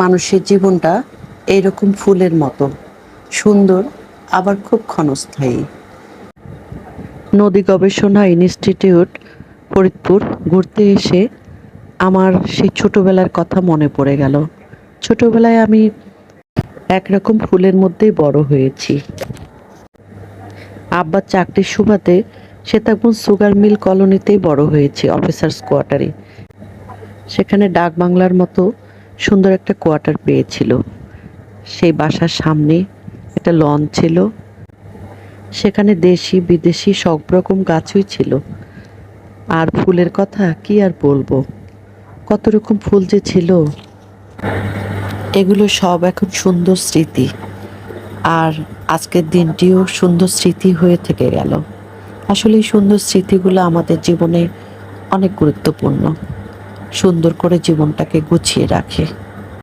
মানুষের জীবনটা এইরকম ফুলের মতো, সুন্দর, আবার খুব ক্ষণস্থায়ী। নদী গবেষণা ইনস্টিটিউট ফরিদপুর ঘুরতে এসে আমার সেই ছোটবেলার কথা মনে পড়ে গেল। ছোটবেলায় আমি একরকম ফুলের মধ্যেই বড় হয়েছি। আব্বার চাকরির সুবাদে সীতাকুণ্ড সুগার মিল কলোনিতেই বড় হয়েছি, অফিসার্স কোয়ার্টারে। সেখানে ডাক বাংলার মতো সুন্দর একটা কোয়ার্টার পেয়েছিল। সেই বাসার সামনে একটা লন ছিল। সেখানে দেশি, বিদেশি সব রকম গাছই ছিল। আর ফুলের কথা কি আর বলব? কত রকম ফুল যে ছিল। এগুলো সব এখন সুন্দর স্মৃতি। আর আজকের দিনটিও সুন্দর স্মৃতি হয়ে থেকে গেল। আসলে এই সুন্দর স্মৃতিগুলো আমাদের জীবনে অনেক গুরুত্বপূর্ণ। সুন্দর করে জীবনটাকে গুছিয়ে রাখে।